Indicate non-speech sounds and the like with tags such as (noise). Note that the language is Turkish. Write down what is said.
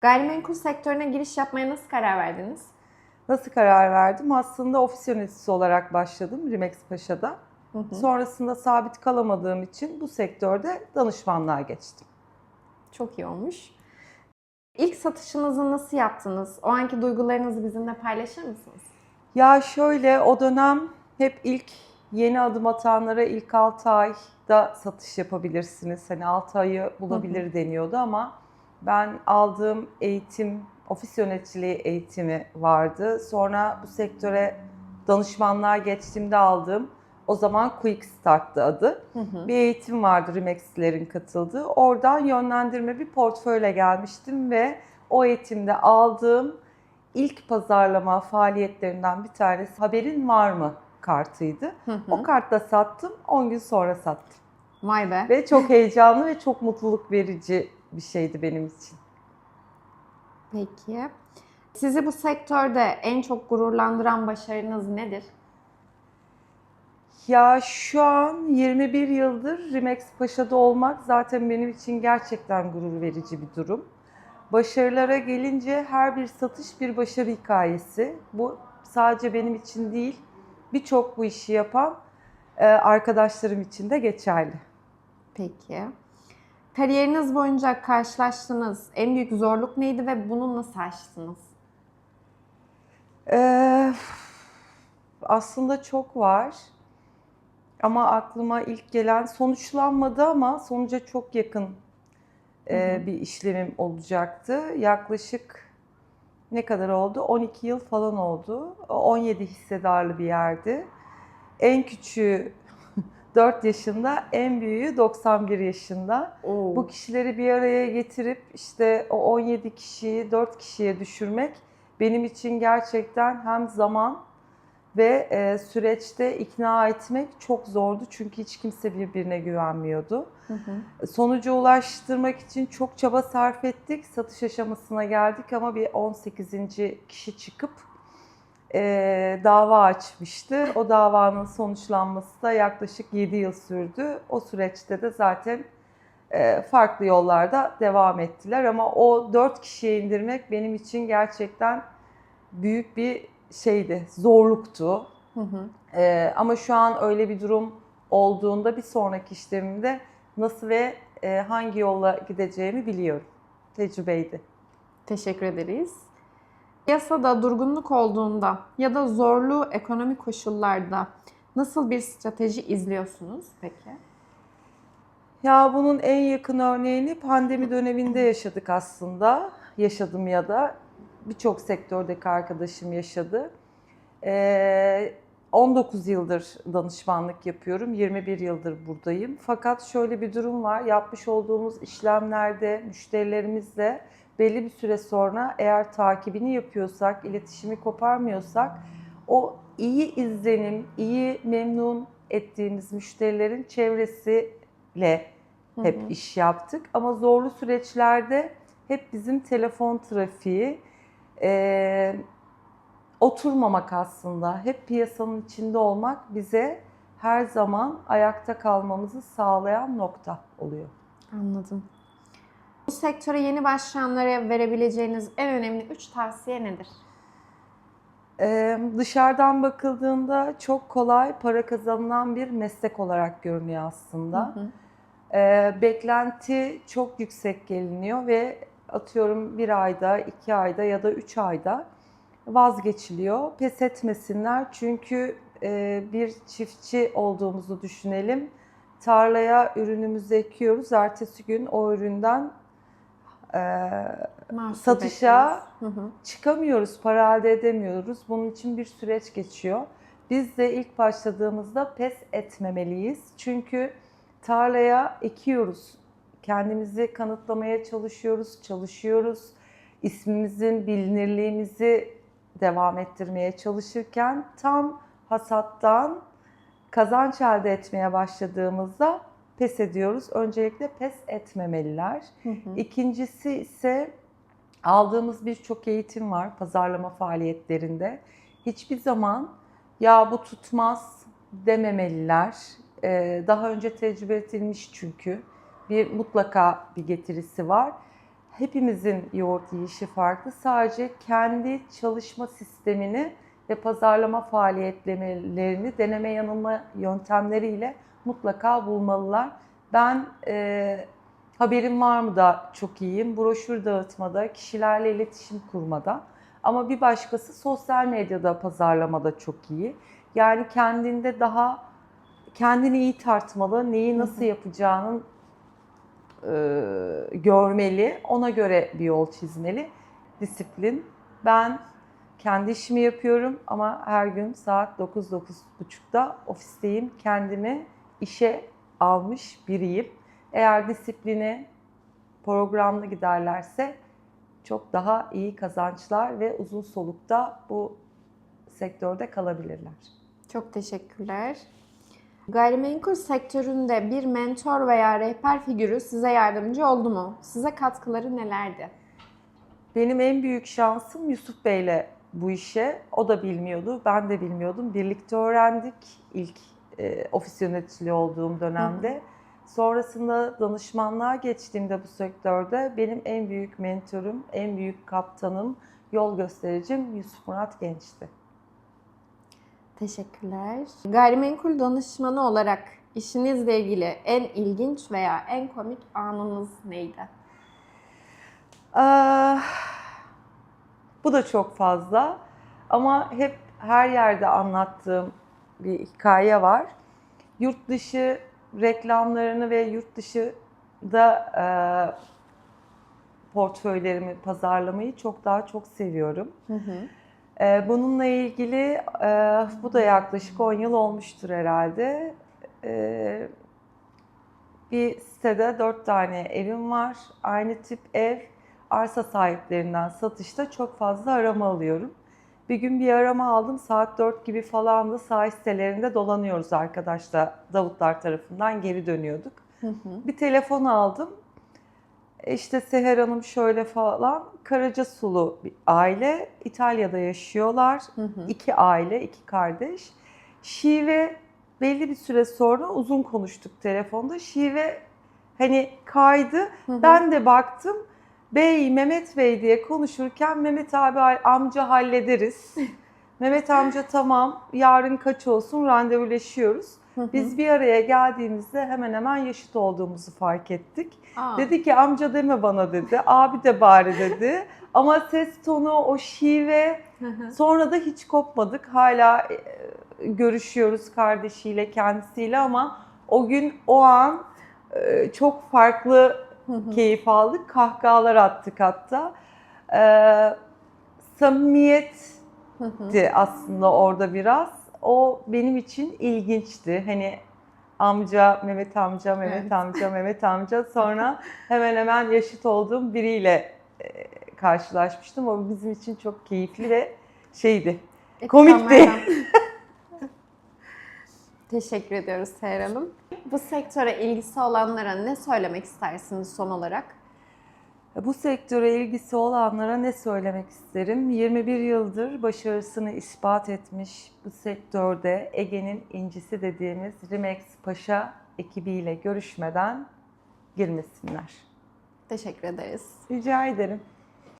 Gayrimenkul sektörüne giriş yapmaya nasıl karar verdiniz? Nasıl karar verdim? Aslında ofis yöneticisi olarak başladım Rimex Paşa'da. Hı hı. Sonrasında sabit kalamadığım için bu sektörde danışmanlığa geçtim. Çok iyi olmuş. İlk satışınızı nasıl yaptınız? O anki duygularınızı bizimle paylaşır mısınız? Ya şöyle o dönem hep ilk yeni adım atanlara ilk 6 ayda satış yapabilirsiniz. Hani 6 ayı bulabilir deniyordu ama ben aldığım eğitim, ofis yöneticiliği eğitimi vardı. Sonra bu sektöre danışmanlığa geçtiğimde aldığım o zaman Quick Start'tı adı. Hı hı. Bir eğitim vardı Remex'lerin katıldığı. Oradan yönlendirme bir portföyle gelmiştim ve o eğitimde aldığım ilk pazarlama faaliyetlerinden bir tanesi haberin var mı kartıydı. Hı hı. O kartla sattım, 10 gün sonra sattım. Vay be. Ve çok heyecanlı ve çok mutluluk verici bir şeydi benim için. Peki. Sizi bu sektörde en çok gururlandıran başarınız nedir? Ya şu an 21 yıldır Rimex Paşa'da olmak zaten benim için gerçekten gurur verici bir durum. Başarılara gelince her bir satış bir başarı hikayesi. Bu sadece benim için değil, birçok bu işi yapan e, arkadaşlarım için de geçerli. Peki. Kariyeriniz boyunca karşılaştığınız en büyük zorluk neydi ve bunu nasıl aştınız? Ee, aslında çok var. Ama aklıma ilk gelen sonuçlanmadı ama sonuca çok yakın e, bir işlemim olacaktı. Yaklaşık ne kadar oldu? 12 yıl falan oldu. 17 hissedarlı bir yerdi. En küçüğü 4 yaşında, en büyüğü 91 yaşında. Oo. Bu kişileri bir araya getirip işte o 17 kişiyi 4 kişiye düşürmek benim için gerçekten hem zaman ve e, süreçte ikna etmek çok zordu. Çünkü hiç kimse birbirine güvenmiyordu. Hı hı. Sonuca ulaştırmak için çok çaba sarf ettik. Satış aşamasına geldik ama bir 18. kişi çıkıp e, dava açmıştı. O davanın sonuçlanması da yaklaşık 7 yıl sürdü. O süreçte de zaten e, farklı yollarda devam ettiler ama o 4 kişiye indirmek benim için gerçekten büyük bir şeydi, zorluktu. Hı hı. Ee, ama şu an öyle bir durum olduğunda bir sonraki işlemimde nasıl ve e, hangi yolla gideceğimi biliyorum. Tecrübeydi. Teşekkür ederiz. Piyasada durgunluk olduğunda ya da zorlu ekonomik koşullarda nasıl bir strateji izliyorsunuz peki? Ya bunun en yakın örneğini pandemi döneminde yaşadık aslında. Yaşadım ya da birçok sektördeki arkadaşım yaşadı. Ee, 19 yıldır danışmanlık yapıyorum. 21 yıldır buradayım. Fakat şöyle bir durum var. Yapmış olduğumuz işlemlerde müşterilerimizle belli bir süre sonra eğer takibini yapıyorsak, iletişimi koparmıyorsak o iyi izlenim, iyi memnun ettiğimiz müşterilerin çevresiyle Hı hep hı. iş yaptık. Ama zorlu süreçlerde hep bizim telefon trafiği e, oturmamak aslında. Hep piyasanın içinde olmak bize her zaman ayakta kalmamızı sağlayan nokta oluyor. Anladım. Bu sektöre yeni başlayanlara verebileceğiniz en önemli 3 tavsiye nedir? Ee, dışarıdan bakıldığında çok kolay para kazanılan bir meslek olarak görünüyor aslında. Hı hı. Ee, beklenti çok yüksek geliniyor ve atıyorum bir ayda, iki ayda ya da üç ayda vazgeçiliyor. Pes etmesinler çünkü e, bir çiftçi olduğumuzu düşünelim. Tarlaya ürünümüzü ekiyoruz. Ertesi gün o üründen e, Satışa-. Hı hı. çıkamıyoruz, para elde edemiyoruz. Bunun için bir süreç geçiyor. Biz de ilk başladığımızda pes etmemeliyiz. Çünkü tarlaya ekiyoruz. Kendimizi kanıtlamaya çalışıyoruz, çalışıyoruz. İsmimizin bilinirliğimizi devam ettirmeye çalışırken tam hasattan kazanç elde etmeye başladığımızda pes ediyoruz. Öncelikle pes etmemeliler. Hı hı. İkincisi ise aldığımız birçok eğitim var pazarlama faaliyetlerinde. Hiçbir zaman ya bu tutmaz dememeliler. Ee, daha önce tecrübe edilmiş çünkü. Bir mutlaka bir getirisi var. hepimizin yoğurt yiyişi farklı. Sadece kendi çalışma sistemini ve pazarlama faaliyetlerini deneme yanılma yöntemleriyle mutlaka bulmalılar. Ben e, haberim var mı da çok iyiyim. Broşür dağıtmada, kişilerle iletişim kurmada. Ama bir başkası sosyal medyada pazarlamada çok iyi. Yani kendinde daha kendini iyi tartmalı, neyi nasıl yapacağının e, görmeli, ona göre bir yol çizmeli. Disiplin. Ben kendi işimi yapıyorum ama her gün saat 9-9.30'da ofisteyim. Kendimi işe almış biriyim. Eğer disiplini programlı giderlerse çok daha iyi kazançlar ve uzun solukta bu sektörde kalabilirler. Çok teşekkürler. Gayrimenkul sektöründe bir mentor veya rehber figürü size yardımcı oldu mu? Size katkıları nelerdi? Benim en büyük şansım Yusuf Bey'le bu işe. O da bilmiyordu, ben de bilmiyordum. Birlikte öğrendik ilk e, ofis yöneticiliği olduğum dönemde. Sonrasında danışmanlığa geçtiğimde bu sektörde benim en büyük mentorum, en büyük kaptanım, yol göstericim Yusuf Murat Genç'ti. Teşekkürler. Gayrimenkul danışmanı olarak işinizle ilgili en ilginç veya en komik anınız neydi? Ah, bu da çok fazla ama hep her yerde anlattığım bir hikaye var. Yurt dışı reklamlarını ve yurt dışında e, portföylerimi pazarlamayı çok daha çok seviyorum. Hı hı. E, bununla ilgili e, bu da yaklaşık 10 yıl olmuştur herhalde. E, bir sitede 4 tane evim var. Aynı tip ev arsa sahiplerinden satışta çok fazla arama alıyorum. Bir gün bir arama aldım. Saat 4 gibi falan da sahil sitelerinde dolanıyoruz arkadaşla Davutlar tarafından geri dönüyorduk. Hı hı. Bir telefon aldım. E İşte Seher Hanım şöyle falan. Karacasulu bir aile. İtalya'da yaşıyorlar. Hı hı. İki aile, iki kardeş. Şive belli bir süre sonra uzun konuştuk telefonda. Şive hani kaydı. Hı hı. Ben de baktım. Bey, Mehmet Bey diye konuşurken Mehmet abi amca hallederiz. (laughs) Mehmet amca tamam yarın kaç olsun randevuleşiyoruz. Biz bir araya geldiğimizde hemen hemen yaşıt olduğumuzu fark ettik. Aa, Dedi ki amca deme bana dedi, (laughs) abi de bari dedi. Ama ses tonu, o şive, sonra da hiç kopmadık. Hala e, görüşüyoruz kardeşiyle, kendisiyle ama o gün, o an e, çok farklı. Keyif aldık. Kahkahalar attık hatta. Ee, samimiyetti aslında orada biraz. O benim için ilginçti. Hani amca, Mehmet amca, Mehmet Evet. amca, Mehmet amca. Sonra (laughs) hemen hemen yaşıt olduğum biriyle e, karşılaşmıştım. O bizim için çok keyifli ve şeydi. Komikti. (laughs) Teşekkür ediyoruz Seher Hanım. Bu sektöre ilgisi olanlara ne söylemek istersiniz son olarak? Bu sektöre ilgisi olanlara ne söylemek isterim? 21 yıldır başarısını ispat etmiş bu sektörde Ege'nin incisi dediğimiz Rimex Paşa ekibiyle görüşmeden girmesinler. Teşekkür ederiz. Rica ederim.